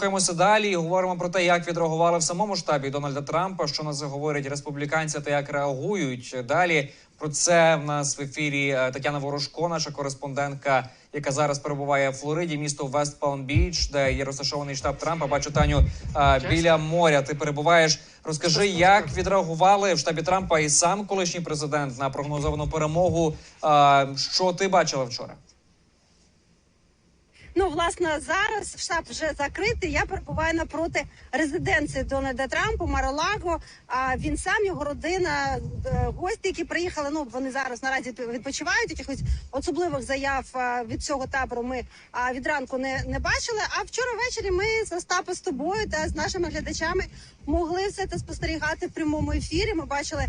Рухаємося далі і говоримо про те, як відреагували в самому штабі Дональда Трампа, що на це говорять республіканці та як реагують далі. Про це в нас в ефірі е, Тетяна Ворожко, наша кореспондентка, яка зараз перебуває в Флориді, місто Вест Палм Біч, де є розташований штаб Трампа. Бачу Таню е, біля моря. Ти перебуваєш. Розкажи, як відреагували в штабі Трампа і сам колишній президент на прогнозовану перемогу. Е, Що ти бачила вчора? Ну, власне, зараз штаб вже закритий. Я перебуваю напроти резиденції Дональда Трампа, Маролаго. А він сам, його родина, е, гості, які приїхали. Ну вони зараз наразі відпочивають. Якихось особливих заяв від цього табору ми від ранку не, не бачили. А вчора ввечері ми з Остапом з тобою та з нашими глядачами могли все це спостерігати в прямому ефірі. Ми бачили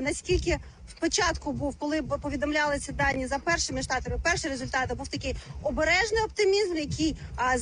наскільки. Спочатку був, коли повідомлялися дані за першими штатами, перші результати був такий обережний оптимізм, який а,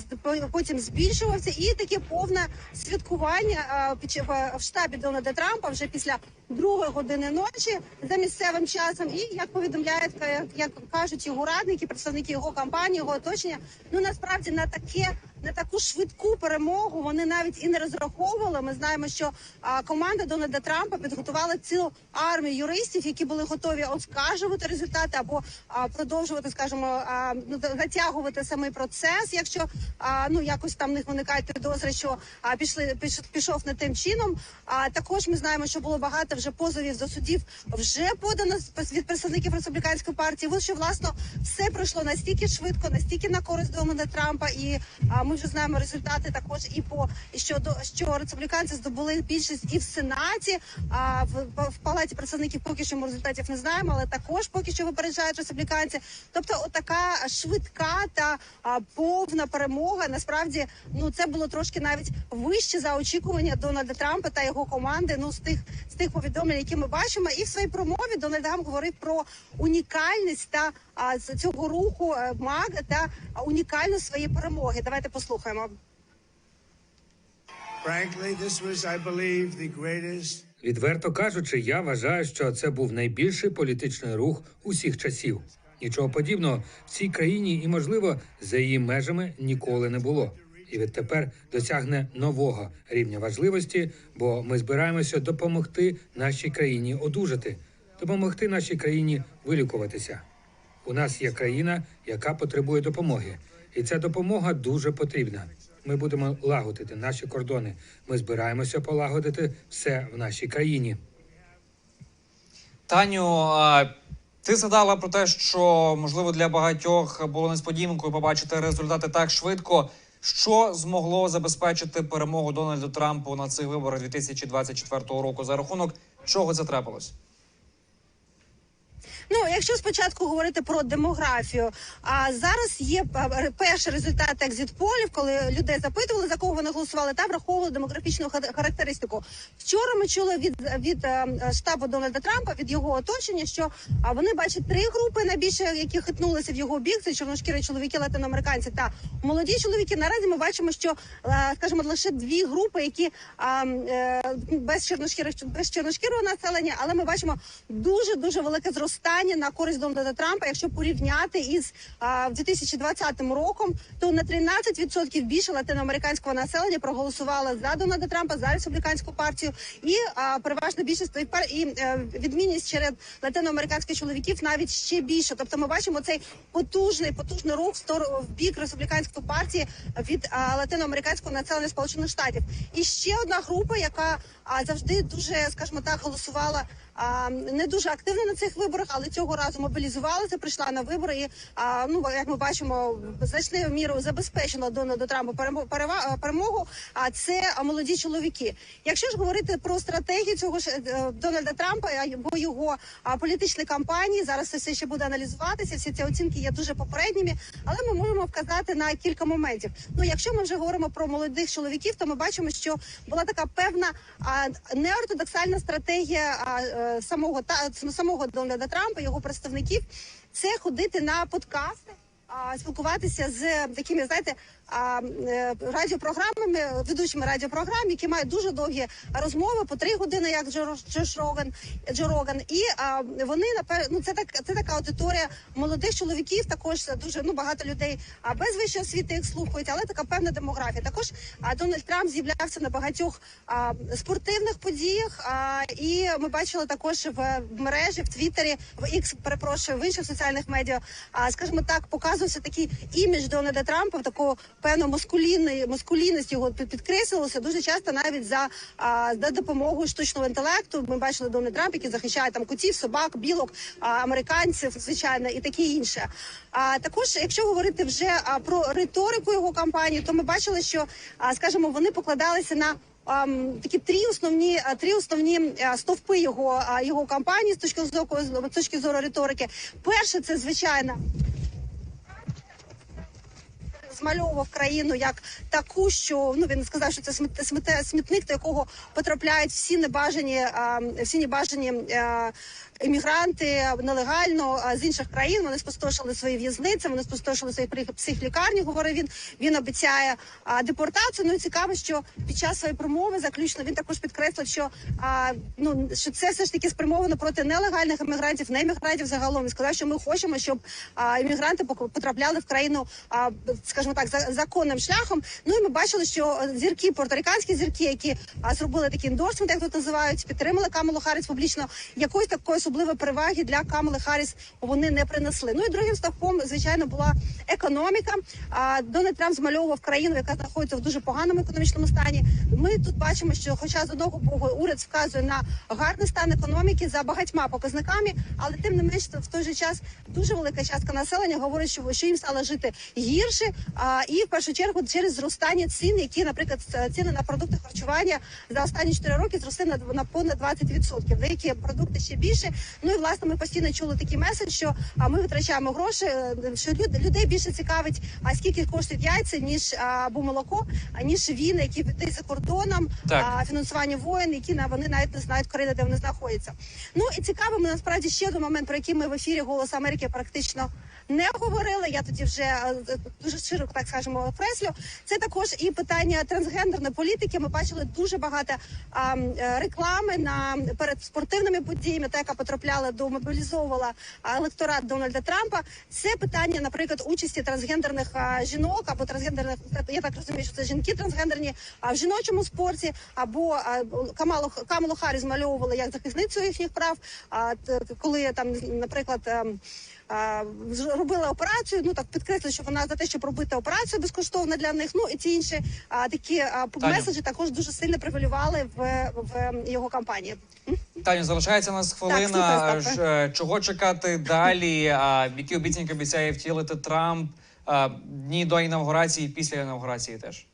потім збільшувався, і таке повне святкування а, в- в штабі Дональда Трампа вже після другої години ночі за місцевим часом. І як повідомляють, е, як кажуть його радники, представники його кампанії, його оточення, ну насправді на таке. На таку швидку перемогу вони навіть і не розраховували. Ми знаємо, що а, команда Дональда Трампа підготувала цілу армію юристів, які були готові оскаржувати результати або а, продовжувати, скажімо, а, ну, затягувати самий процес, якщо а, ну якось там них виникають підозри, що а, пішли піш, пішов не тим чином. А також ми знаємо, що було багато вже позовів до судів вже подано від представників республіканської партії. Ось що власно все пройшло настільки швидко, настільки на користь Дональда Трампа, і а, ми вже знаємо результати також і по і щодо що республіканці здобули більшість і в сенаті. А в, в палаті представників поки що ми результатів не знаємо, але також поки що випереджають республіканці. Тобто, отака швидка та а, повна перемога. Насправді, ну це було трошки навіть вище за очікування Дональда Трампа та його команди. Ну з тих з тих повідомлень, які ми бачимо, і в своїй промові Дональд Трамп говорив про унікальність та а, з цього руху е, МАГ та а, унікальність своєї перемоги. Давайте послухаємо. Frankly, this was, I believe, the greatest Відверто кажучи, я вважаю, що це був найбільший політичний рух усіх часів. Нічого подібного в цій країні і, можливо, за її межами ніколи не було. І відтепер досягне нового рівня важливості, бо ми збираємося допомогти нашій країні одужати, допомогти нашій країні вилікуватися. У нас є країна, яка потребує допомоги, і ця допомога дуже потрібна. Ми будемо лагодити наші кордони. Ми збираємося полагодити все в нашій країні. Таню, ти згадала про те, що можливо для багатьох було несподіванкою побачити результати так швидко. Що змогло забезпечити перемогу Дональду Трампу на цих виборах 2024 року? За рахунок чого це трапилось? Ну, якщо спочатку говорити про демографію, а зараз є е, перший результат екзит-полів, коли людей запитували за кого вони голосували, та враховували демографічну характеристику. Вчора ми чули від від е, штабу Дональда Трампа від його оточення, що вони бачать три групи найбільше, які хитнулися в його бік. Це чорношкірі чоловіки, латиноамериканці та молоді чоловіки. Наразі ми бачимо, що е, скажімо, лише дві групи, які е, без чорношкірих без чорношкірого населення, але ми бачимо дуже дуже велике зростання на користь Дональда Трампа. Якщо порівняти із а, 2020 роком, то на 13% більше латиноамериканського населення проголосувало за Дональда Трампа за республіканську партію, і а, переважна більшість і, і е, відмінність серед латиноамериканських чоловіків навіть ще більше. Тобто, ми бачимо цей потужний потужний рух в бік республіканської партії від а, латиноамериканського населення Сполучених Штатів. І ще одна група, яка а, завжди дуже, скажімо так, голосувала а, не дуже активно на цих виборах, але цього разу мобілізувалася, прийшла на вибори. І а, ну як ми бачимо, значною мірою забезпечила Дональду Трампу перемо- перемогу. А це молоді чоловіки. Якщо ж говорити про стратегію цього ж е, Дональда Трампа або його політичної кампанії, зараз це все ще буде аналізуватися. Всі ці оцінки є дуже попередніми, але ми можемо вказати на кілька моментів. Ну, якщо ми вже говоримо про молодих чоловіків, то ми бачимо, що була така певна неортодоксальна стратегія е, самого та самого Дональда Трампа, його представників, це ходити на подкасти. Спілкуватися з такими, знаєте, а, е, радіопрограмами, ведучими радіопрограм, які мають дуже довгі розмови по три години, як Джо, Джо Роган, І а, вони напер... ну, це так це така аудиторія молодих чоловіків. Також дуже ну багато людей а без вищої освіти їх слухають, але така певна демографія. Також а, Дональд Трамп з'являвся на багатьох а, спортивних подіях. А, і ми бачили також в мережі в Твіттері, в X, перепрошую, в інших соціальних медіа. А скажімо так, показувався такий імідж Дональда Трампа, такого певно маскулінної маскулінність його під- підкреслилося дуже часто навіть за, за допомогою штучного інтелекту. Ми бачили Дональд Трамп, який захищає там котів, собак, білок, американців, звичайно, і таке інше. А також, якщо говорити вже про риторику його кампанії, то ми бачили, що а, скажімо, вони покладалися на. такі три основні три основні стовпи його його кампанії з точки зору з точки зору риторики. Перше, це звичайно змальовував країну як таку, що ну він сказав, що це сміт- смітник, до якого потрапляють всі небажані, всі небажані а, іммігранти нелегально з інших країн. Вони спустошили свої в'язниці, вони спустошили свої психлікарні. Говорив він. Він обіцяє депортацію. Ну і цікаво, що під час своєї промови заключно він також підкреслив, що ну що це все ж таки спрямовано проти нелегальних іммігрантів, не іммігрантів загалом. Він сказав, що ми хочемо, щоб пок- потрапляли в країну, скажімо так, за законним шляхом. Ну і ми бачили, що зірки, порториканські зірки, які зробили такий ендорсмент, як тут називають, підтримали Камалу Харріс публічно. Якоїсь такої особливої переваги для Камали Харріс вони не принесли. Ну і другим ставком, звичайно, була економіка. Дональд Трамп змальовував країну, яка знаходиться в дуже поганому економічному стані. Ми тут бачимо, що, хоча з одного боку уряд вказує на гарний стан економіки за багатьма показниками, але тим не менш в той же час дуже велика частка населення говорить, що, що їм стало жити гірше. А, і в першу чергу через зростання цін, які, наприклад, ціни на продукти харчування за останні 4 роки зросли на понад 20%. Деякі продукти ще більше. Ну і власне ми постійно чули такий меседж, що а ми витрачаємо гроші. е, Що люд, людей більше цікавить, а скільки коштують яйця, ніж або молоко, аніж ніж війни, які ведуть за кордоном, Так. а, фінансування воїн, які на вони навіть не знають країни, де вони знаходяться. Ну і цікавим насправді ще один момент, про який ми в ефірі Голос Америки практично не говорили. Я тоді вже е, дуже широко так скажемо окреслю. Це також і питання трансгендерної політики. Ми бачили дуже багато а, е, реклами на перед спортивними подіями, та яка потрапляла до мобілізовувала електорат Дональда Трампа. Це питання, наприклад, участі трансгендерних а, жінок або трансгендерних я так розумію, що це жінки трансгендерні а в жіночому спорті, або а, Камалу Камалу Харрі змальовували як захисницю їхніх прав. А коли там, наприклад. Робила операцію. Ну так підкреслю, що вона за те, щоб робити операцію безкоштовно для них. Ну і ці інші а, такі а, меседжі також дуже сильно превалювали в, в його кампанії. Таню, залишається нас хвилина. слухаю. Ж, е, Чого чекати далі? А, Які обіцянки обіцяє втілити Трамп? А, Дні до інавгурації, і після інавгурації теж.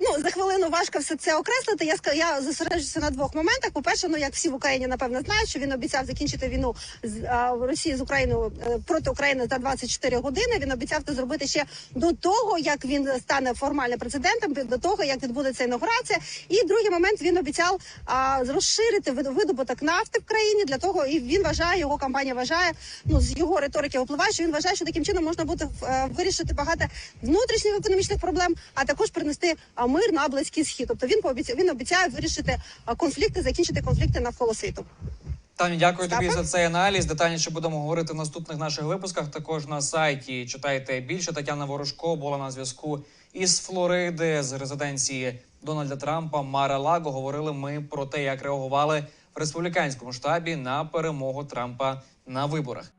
Ну за хвилину важко все це окреслити. Я я зосереджуся на двох моментах. По перше, ну як всі в Україні напевно знають, що він обіцяв закінчити війну з а, Росії з Україною е, проти України за 24 години. Він обіцяв це зробити ще до того, як він стане формальним президентом, до того як відбудеться інаугурація. І другий момент він обіцяв а, розширити вид- видобуток нафти в країні для того, і він вважає, його компанія вважає. Ну з його риторики випливає, що він вважає, що таким чином можна буде е, вирішити багато внутрішніх економічних проблем, а також принести мир на близький схід. Тобто він пообіцяв, він обіцяє вирішити конфлікти, закінчити конфлікти навколо світу. Таню, дякую тобі за цей аналіз. Детальніше будемо говорити в наступних наших випусках. Також на сайті читайте більше. Тетяна Ворожко була на зв'язку із Флориди з резиденції Дональда Трампа. Мара Лаго говорили ми про те, як реагували в республіканському штабі на перемогу Трампа на виборах.